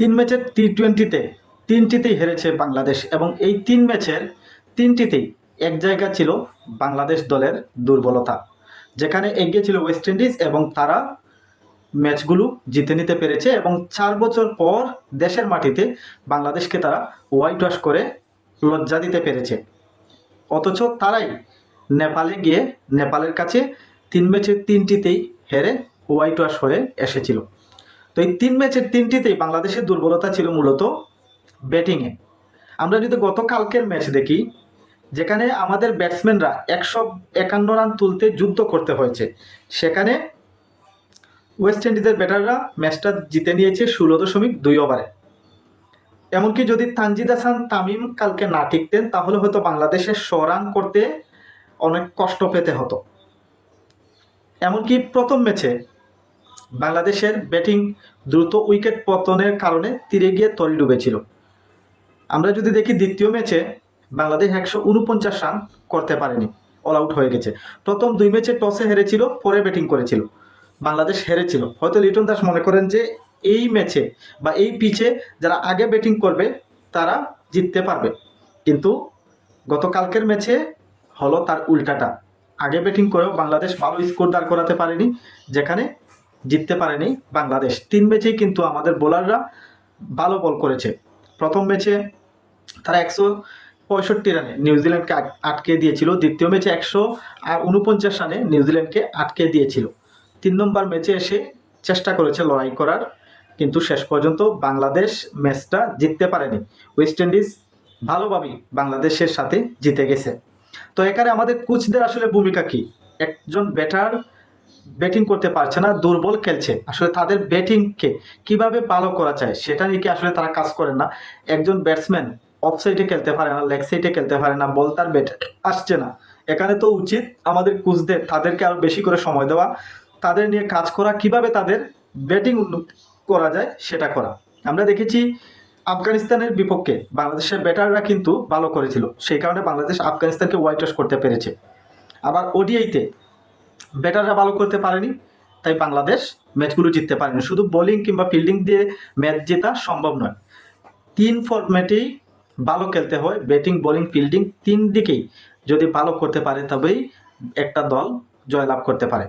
তিন ম্যাচের টি টোয়েন্টিতে তিনটিতেই হেরেছে বাংলাদেশ এবং এই তিন ম্যাচের তিনটিতেই এক জায়গা ছিল বাংলাদেশ দলের দুর্বলতা, যেখানে এগিয়ে ছিল ওয়েস্ট ইন্ডিজ এবং তারা ম্যাচগুলো জিতে নিতে পেরেছে এবং চার বছর পর দেশের মাটিতে বাংলাদেশকে তারা হোয়াইট ওয়াশ করে লজ্জা দিতে পেরেছে। অথচ তারাই নেপালে গিয়ে নেপালের কাছে তিন ম্যাচের তিনটিতেই হেরে হোয়াইট ওয়াশ হয়ে এসেছিল। তো এই তিন ম্যাচের তিনটিতেই বাংলাদেশের দুর্বলতা ছিল মূলত ব্যাটিংয়ে আমরা যদি গতকালকের ম্যাচ দেখি, যেখানে আমাদের ব্যাটসম্যানরা একশো একান্ন রান তুলতে যুদ্ধ করতে হয়েছে, সেখানে ওয়েস্ট ইন্ডিজের ব্যাটাররা ম্যাচটা জিতে নিয়েছে ষোলো দশমিক দুই ওভারে এমনকি যদি তানজিদ হাসান, তামিম কালকে না টিকতেন, তাহলে হয়তো বাংলাদেশের শ রান করতে অনেক কষ্ট পেতে হতো। এমনকি প্রথম ম্যাচে বাংলাদেশের ব্যাটিং দ্রুত উইকেট পতনের কারণে তীরে গিয়ে তরি ডুবেছিল। আমরা যদি দেখি দ্বিতীয় ম্যাচে, বাংলাদেশ একশো উনপঞ্চাশ রান করতে পারেনি। অল আউট হয়ে গেছে। প্রথম দুই ম্যাচে টসে হেরেছিল, পরে ব্যাটিং করেছিল। বাংলাদেশ হেরেছিল। হয়তো লিটন দাস মনে করেন যে এই ম্যাচে বা এই পিচে যারা আগে ব্যাটিং করবে, তারা জিততে পারবে। কিন্তু গতকালকের ম্যাচে হলো তার উল্টাটা। আগে ব্যাটিং করেও বাংলাদেশ ভালো স্কোর দাঁড় করাতে পারেনি, যেখানে জিততে পারেনি বাংলাদেশ। তিন ম্যাচেই কিন্তু আমাদের বোলাররা ভালো বল করেছে। প্রথম ম্যাচে তারা একশো পঁয়ষট্টি রানে নিউজিল্যান্ডকে আটকে দিয়েছিল। দ্বিতীয় ম্যাচে একশো উনপঞ্চাশ রানে নিউজিল্যান্ডকে আটকে দিয়েছিল। তিন নম্বর ম্যাচে এসে চেষ্টা করেছে লড়াই করার, কিন্তু শেষ পর্যন্ত বাংলাদেশ ম্যাচটা জিততে পারেনি। ওয়েস্ট ইন্ডিজ ভালোভাবেই বাংলাদেশের সাথে জিতে গেছে। তো এখানে আমাদের কোচদের আসলে ভূমিকা কি? একজন ব্যাটার ব্যাটিং করতে পারছে না, দুর্বল খেলছে। আসলে তাদের ব্যাটিংকে কীভাবে ভালো করা যায় সেটা নিয়ে কি আসলে তারা কাজ করেন না? একজন ব্যাটসম্যান অফ সাইডে খেলতে পারে না লেগ সাইডে খেলতে পারে না, বল তার ব্যাট আসছে না। এখানে তো উচিত আমাদের কোচদের তাদেরকে আরও বেশি করে সময় দেওয়া, তাদের নিয়ে কাজ করা, কীভাবে তাদের ব্যাটিং করা যায় সেটা করা। আমরা দেখেছি আফগানিস্তানের বিপক্ষে বাংলাদেশের ব্যাটাররা কিন্তু ভালো করেছিল, সেই কারণে বাংলাদেশ আফগানিস্তানকে হোয়াইট ওয়াশ করতে পেরেছে। আবার ওডিআইতে ব্যাটাররা ভালো করতে পারেনি, তাই বাংলাদেশ ম্যাচগুলো জিততে পারেনি। শুধু বোলিং কিংবা ফিল্ডিং দিয়ে ম্যাচ জেতা সম্ভব নয়। তিন ফরম্যাটেই ভালো খেলতে হয় ব্যাটিং বোলিং ফিল্ডিং তিন দিকেই যদি ভালো করতে পারে তবেই একটা দল জয়লাভ করতে পারে।